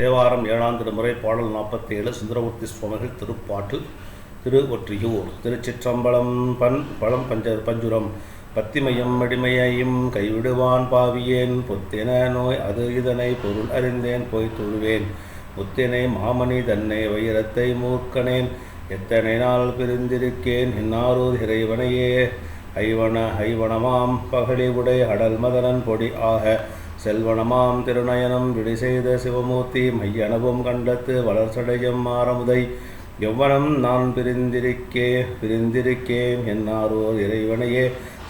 தேவாரம் ஏழாம் திருமுறை பாடல் நாற்பத்தி ஏழு சுந்தரமூர்த்தி சுவாமிகள் திருப்பாட்டில் திரு ஒற்றியூர் திருச்சிற்றம்பலம் பன் பழம் பஞ்ச பஞ்சுரம். பத்திமையும் அடிமையையும் கைவிடுவான் பாவியேன். பொத்தின நோய் அது இதனை பொருள் அறிந்தேன் போய் தொழுவேன். முத்தினை மாமணி தன்னை வைரத்தை மூர்க்கனேன். எத்தனை நாள் பிரிந்திருக்கேன் இன்னாரூர் இறைவனையே. ஐவன ஐவனமாம் பகழி உடை அடல் மதனன் பொடி ஆக செல்வனமாம் திருநயனம் விடிசெய்த சிவமூர்த்தி மையனவும் கண்டத்து வளர்ச்சடையும் மாறமுதை எவ்வனம் நான் பிரிந்திருக்கே பிரிந்திருக்கேன் என்னாரோர் இறைவனையே.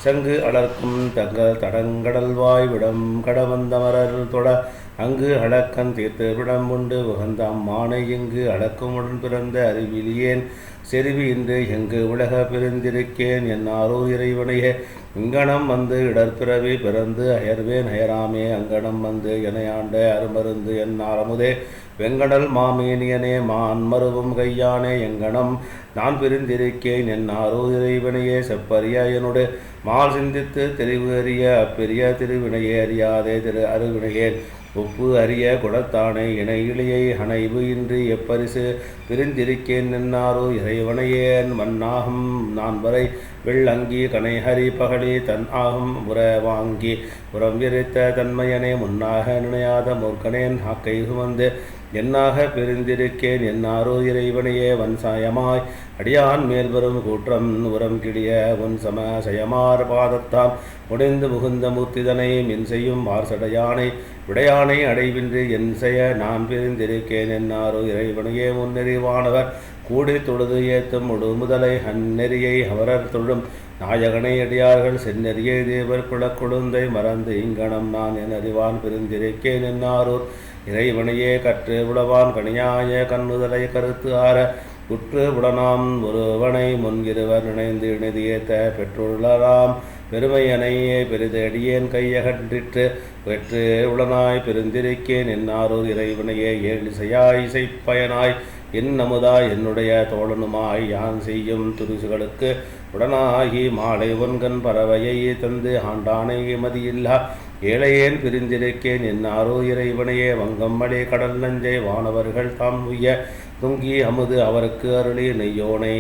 சங்கு அடர்க்கும் தங்கள் தடங்கடல்வாய் விடம் கடவந்தமரர் தொட அங்கு அடக்கன் தீர்த்து விடம் உண்டு. உகந்த அம்மானை இங்கு அடக்கமுடன் பிறந்த அறிவிலியேன். செருவி இன்று எங்கு உலக பிரிந்திருக்கேன் என்னாரோ இறைவனையே. இங்கனம் வந்து இடர்பிறவி பிறந்து அயர்வேன் அயராமே அங்கனம் வந்து எனையாண்ட அருமருந்து என் அமுதே வெங்கடல் மாமேனியனே மான் மருவும் கையானே எங்கனம் நான் பிரிந்திருக்கேன் என் ஆரோ இறைவனையே செப்பறிய என்னுடைய. மால் சிந்தித்து தெரிவு அறிய அப்பெரிய திருவினையே அறியாதே திரு அருவினையேன். ஒப்பு அரிய குடத்தானே இணை இளையை அணைவு இன்றி எப்பரிசு பிரிந்திருக்கேன் நின்னாரோ இறைவனையேன் மன்னாகும் நான் வரை வெள்ளங்கி கனைஹரி பகழி தன் ஆகும் உர வாங்கி உரம் விரித்த தன்மையனே முன்னாக நினையாத மூர்க்கனேன் ஹாக்கை சுமந்து என்னாக பிரிந்திருக்கேன் என்னாரோ இறைவனையே வன்சாயமாய் அடியான் மேல் வரும் கூற்றம் உரம் கிடிய உன் சம சயமார் பாதத்தால் முடிந்து முகுந்த மூர்த்திதனை மின் செய்யும் வார்சடையானை விடையானை அடைவின்றி என் செய்ய நான் பிரிந்திருக்கேன் என்னாரோ இறைவனையே முன்னெறிவானவர். கூடி தொழுது ஏத்தும் முழு முதலை அந்நெறியை அவரர் தொழும். நாயகனை அடியார்கள் செந்நெறியே தேவர் குலக்குழுந்தை மறந்து இங்கனம் நான் என் அறிவான் பிரிந்திருக்கேன் என்னாரூர். இறைவனையே கற்று உளவான் கனியாய கண்ணுதலை கருத்து ஆற. உற்று உடனாம் ஒருவனை முன்கிருவர் நினைந்து இணைது ஏத்த பெற்றுள்ளராம் பெருமையனையே பெரிதடியேன் கையகன்றிற்று பெற்று உளனாய் பெருந்திருக்கேன் என்னாரூர். இறைவனையே ஏழிசையாய் இசைப்பயனாய். என் அமுதாய் என்னுடைய தோழனுமாய் யான் செய்யும் துரிசுகளுக்கு உடனாகி மாலை ஒன்கண் பறவையை தந்து ஆண்டானை மதியில்லா ஏழையேன் பிரிந்திருக்கேன் என்னாரோ இறைவனையே வங்கம்மடே கடல் நஞ்சை வானவர்கள் தாம் உய்ய. துங்கி அமுது அவருக்கு அருளி நெய்யோனை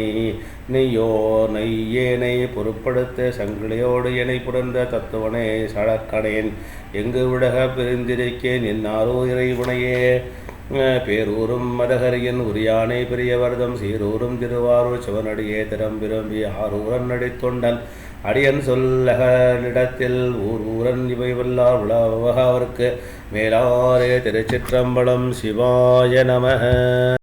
நெய்யோ நெய்யேனை பொருட்படுத்த சங்கிலியோடு இணை புரந்த தத்துவனே சழக்கடேன் எங்கு விடக பிரிந்திருக்கேன் என்னாரோ இறைவனையே. பேரூரும் மதகரியின் உரியானை பெரியவர்தம் சீரூரும் திருவாரூர் சிவனடியே திறம் விரும்பி ஆரூரன் நடித்தொண்டன் அடியன் சொல்லகனிடத்தில் ஊர் ஊரன் இவைவல்லார் உலக அவருக்கு. மேலாரே திருச்சிற்றம்பலம் சிவாய நமக.